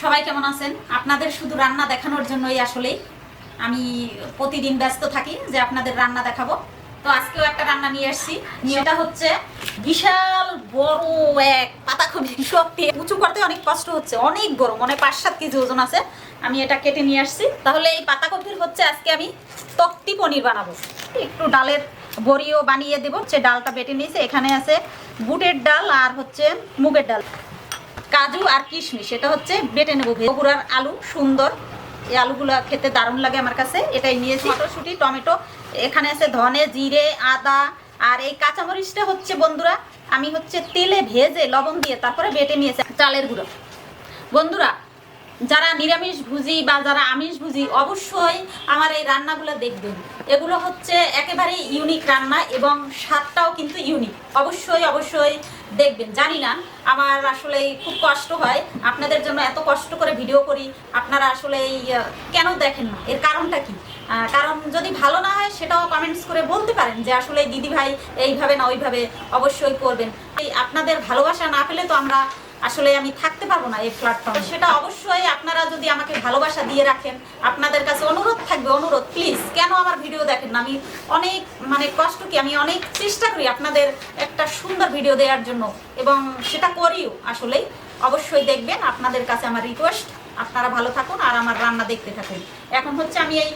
সবাই কেমন আছেন? আপনাদের শুধু রান্না দেখানোর জন্যই আসলেই আমি প্রতিদিন ব্যস্ত থাকি যে আপনাদের রান্না দেখাবো। তো আজকেও একটা রান্না নিয়ে এসেছি। সেটা হচ্ছে বিশাল বড় এক পাতাকপি শক্তি। উঁচু করতে অনেক কষ্ট হচ্ছে, অনেক বড় মানে পাঁচ সাত কেজি ওজন আছে। আমি এটা কেটে নিয়ে আসছি। তাহলে এই পাতাকপির হচ্ছে আজকে আমি তক্তি পনির বানাবো। একটু ডালের বড়িও বানিয়ে দেবো। হচ্ছে ডালটা বেটে নিয়েছে। এখানে আছে বুটের ডাল আর হচ্ছে মুগের ডাল। কাজু আর কিশমিশ এটা হচ্ছে বেটে নেব বগুড়ার আলু সুন্দর। এই আলুগুলো খেতে দারুণ লাগে আমার কাছে। এটাই নিয়েছি। মটরশুঁটি, টমেটো, এখানে আছে ধনে, জিরে, আদা, আর এই কাঁচামরিচটা হচ্ছে বন্ধুরা, আমি হচ্ছে তেলে ভেজে লবণ দিয়ে তারপরে বেটে নিয়েছি। চালের গুঁড়ো। বন্ধুরা যারা নিরামিষ ভুজি বা যারা আমিষ ভুজি, অবশ্যই আমার এই রান্নাগুলো দেখবেন। এগুলো হচ্ছে একেবারে ইউনিক রান্না এবং স্বাদটাও কিন্তু ইউনিক অবশ্যই অবশ্যই দেখবেন। জানি না, আমার আসলে খুব কষ্ট হয়। আপনাদের জন্য এত কষ্ট করে ভিডিও করি। আপনারা আসলে কেন দেখেন না? এর কারণটা কি? কারণ যদি ভালো না হয়, সেটাও কমেন্টস করে বলতে পারেন যে, আসলে দিদি ভাই এইভাবে না, ওইভাবে অবশ্যই করবেন। এই আপনাদের ভালোবাসা না পেলে তো আমরা আসলে আমি থাকতে পারব না এই প্ল্যাটফর্মে সেটা অবশ্যই আপনারা যদি আমাকে ভালোবাসা দিয়ে রাখেন, আপনাদের কাছে অনুরোধ থাকবে, অনুরোধ প্লিজ কেন আমার ভিডিও দেখেন না? আমি অনেক মানে কষ্ট কি, আমি অনেক চেষ্টা করি আপনাদের একটা সুন্দর ভিডিও দেওয়ার জন্য, এবং সেটা করিও আসলেই। অবশ্যই দেখবেন, আপনাদের কাছে আমার রিকোয়েস্ট আপনারা ভালো থাকুন আর আমার রান্না দেখতে থাকুন। এখন হচ্ছে আমি এই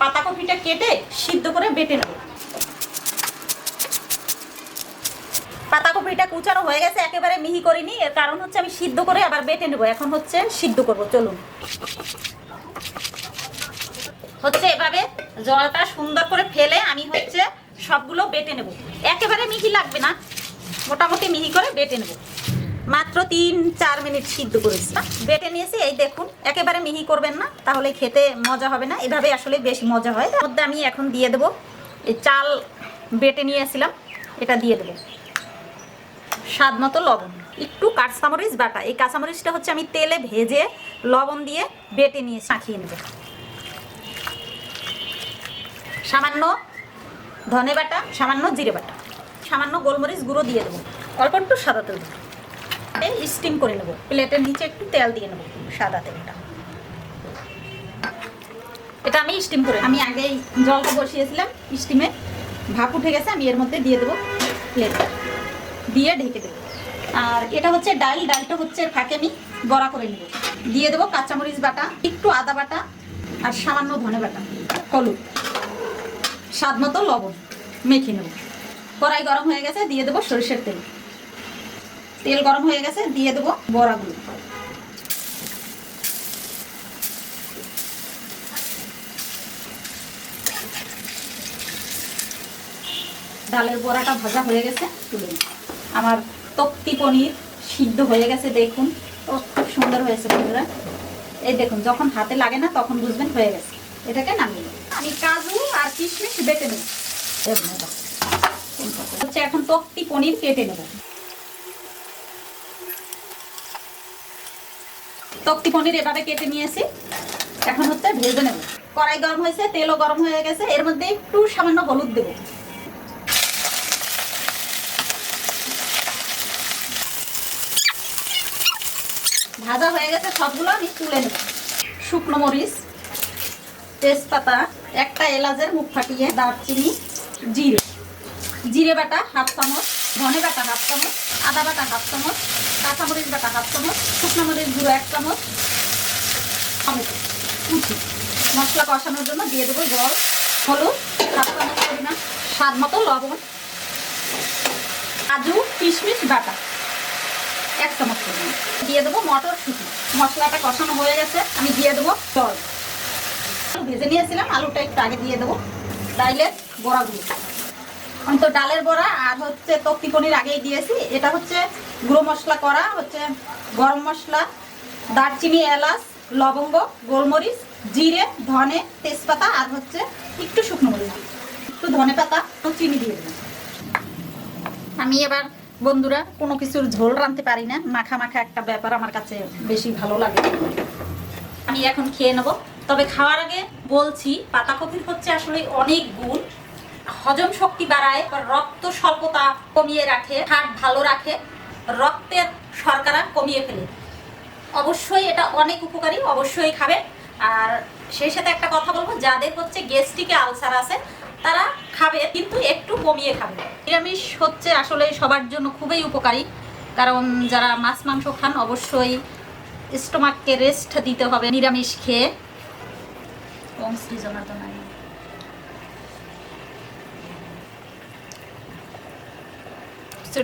পাতাকপিটা কেটে সিদ্ধ করে বেটে নেব। পাতাকপিটা কুচানো হয়ে গেছে, একেবারে মিহি করিনি। এর কারণ হচ্ছে আমি সিদ্ধ করে আবার বেটে নেব। এখন হচ্ছে সিদ্ধ করব, চলুন। হচ্ছে এভাবে জলটা সুন্দর করে ফেলে আমি হচ্ছে সবগুলো বেটে নেব। একেবারে মিহি লাগবে না, মোটামুটি মিহি করে বেটে নেব। মাত্র তিন, চার মিনিট সিদ্ধ করেছি। বেটে নিয়েছি, এই দেখুন, একেবারে মিহি করবেন না, তাহলে খেতে মজা হবে না। এভাবে আসলে বেশ মজা হয় তার মধ্যে আমি এখন দিয়ে দেবো, এই চাল বেটে নিয়েছিলাম, এটা দিয়ে দেবো। স্বাদ মতো লবণ। একটু কাঁচামরিচ বাটা। এই কাঁচামরিচটা হচ্ছে আমি তেলে ভেজে লবণ দিয়ে বেটে নিয়ে মাখিয়ে নেব। সামান্য ধনে বাটা, সামান্য জিরে বাটা, সামান্য গোলমরিচ গুঁড়ো দিয়ে দেবো। অল্প একটু সাদা তেল স্টিম করে নেব। প্লেটের নিচে একটু তেল দিয়ে নেব সাদা তেলটা। এটা আমি স্টিম করে আমি আগেই জলটা বসিয়েছিলাম স্টিমে ভাপ উঠে গেছে, আমি এর মধ্যে দিয়ে দেবো প্লেটটা দিয়ে ঢেকে দেবো। আর এটা হচ্ছে ডাল, ডালটা হচ্ছে ফাঁকে আমি বড়া করে নেব। দিয়ে দেবো কাঁচামরিচ বাটা, একটু আদা বাটা আর সামান্য ধনে বাটা, হলুদ। স্বাদ মতো লবণ মেখে নেব। কড়াই গরম হয়ে গেছে, দিয়ে দেবো সরিষার তেল। তেল গরম হয়ে গেছে, দিয়ে দেবো বড়াগুলো। ডালের বড়াটা ভাজা হয়ে গেছে, তুলে নিই। আমার তক্তি পনির সিদ্ধ হয়ে গেছে, দেখুন। খুব সুন্দর হয়েছে বন্ধুরা। এই দেখুন, যখন হাতে লাগে না, তখন বুঝবেন হয়ে গেছে। এটাকে নামিয়ে। আমি কাজু আর কিশমিশ বেটে নেব। হচ্ছে এখন তক্তি পনির কেটে নেব। তক্তি পনির এভাবে কেটে নিয়েছি। এখন হচ্ছে ভেজে নেব। কড়াই গরম হয়েছে, তেলও গরম হয়ে গেছে। এর মধ্যে একটু সামান্য হলুদ দেবো। ভাজা হয়ে গেছে, সবগুলো আমি তুলে নেব। শুকনো মরিচ, তেজপাতা, একটা এলাচের মুখ ফাটিয়ে দারচিনি, জিরে। জিরে বাটা হাফ চামচ, ধনে বাটা হাফ চামচ, আদা বাটা হাফ চামচ, কাঁচামরিচ বাটা হাফ চামচ, শুকনো মরিচ গুঁড়ো এক চামচ কুচি। মশলা কষানোর জন্য দিয়ে দেবো জল, হলুদ, হাফ চামচ পরিমাণ স্বাদ মতো লবণ, কাজু, কিশমিশ, বাটা। এক চামচ পরিমাণ দিয়ে দেবো মটরশুঁটি। মশলাটা কষানো হয়ে গেছে, আমি দিয়ে দেবো জল। ভেজে নিয়েছিলাম, আলুটা একটু আগে দিয়ে দেবো ডাইলের বড়াগুলো। আমি তো ডালের বড়া আর হচ্ছে তক্তি পনির আগেই দিয়েছি। এটা হচ্ছে গুঁড়ো মশলা করা, হচ্ছে গরম মশলা, দারচিনি, এলাচ, লবঙ্গ, গোলমরিচ, জিরে, ধনে, তেজপাতা আর হচ্ছে একটু শুকনো মরিচ। একটু ধনে পাতা চিনি দিয়ে দেবেন আমি এবার বন্ধুরা, কোনো কিছুর ঝোল রাঁধতে পারি না। মাখা মাখা একটা ব্যাপার আমার কাছে বেশি ভালো লাগে। আমি এখন খেয়ে নেব। তবে খাওয়ার আগে বলছি, পাতাকপির হচ্ছে আসলে অনেক গুণ। হজম শক্তি বাড়ায়, রক্ত স্বল্পতা কমিয়ে রাখে হাট ভালো রাখে, রক্তের শর্করা কমিয়ে ফেলে। অবশ্যই এটা অনেক উপকারী, অবশ্যই খাবে। আর সেই সাথে একটা কথা বলব, যাদের হচ্ছে গ্যাস্ট্রিকে আলসার আছে তারা খাবে, কিন্তু একটু কমিয়ে খাবে। নিরামিষ হচ্ছে আসলে সবার জন্য খুবই উপকারী। কারণ যারা মাছ, মাংস খান, অবশ্যই স্টোমাককে রেস্ট দিতে হবে নিরামিষ খেয়ে। শ্রী জনার্দনায় নমঃ।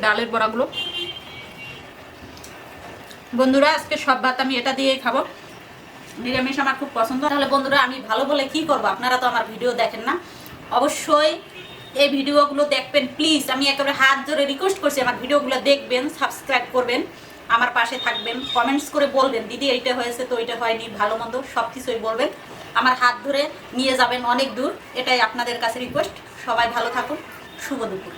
ডালের বড়াগুলো। বন্ধুরা, আজকে সব ভাত আমি এটা দিয়ে খাব। নিরামিষ আমার খুব পছন্দ। তাহলে বন্ধুরা, আমি ভালো বলে কি করব? আপনারা তো আমার ভিডিও দেখেন না। অবশ্যই এই ভিডিওগুলো দেখবেন প্লিজ আমি একেবারে হাত ধরে রিকোয়েস্ট করছি, আমার ভিডিওগুলো দেখবেন সাবস্ক্রাইব করবেন, আমার পাশে থাকবেন কমেন্টস করে বলবেন, দিদি, এইটা হয়েছে তো এইটা হয়নি, ভালো মন্দ, সব কিছুই বলবেন। আমার হাত ধরে নিয়ে যাবেন অনেক দূর, এটাই আপনাদের কাছে রিকোয়েস্ট সবাই ভালো থাকুন, শুভ দুপুর।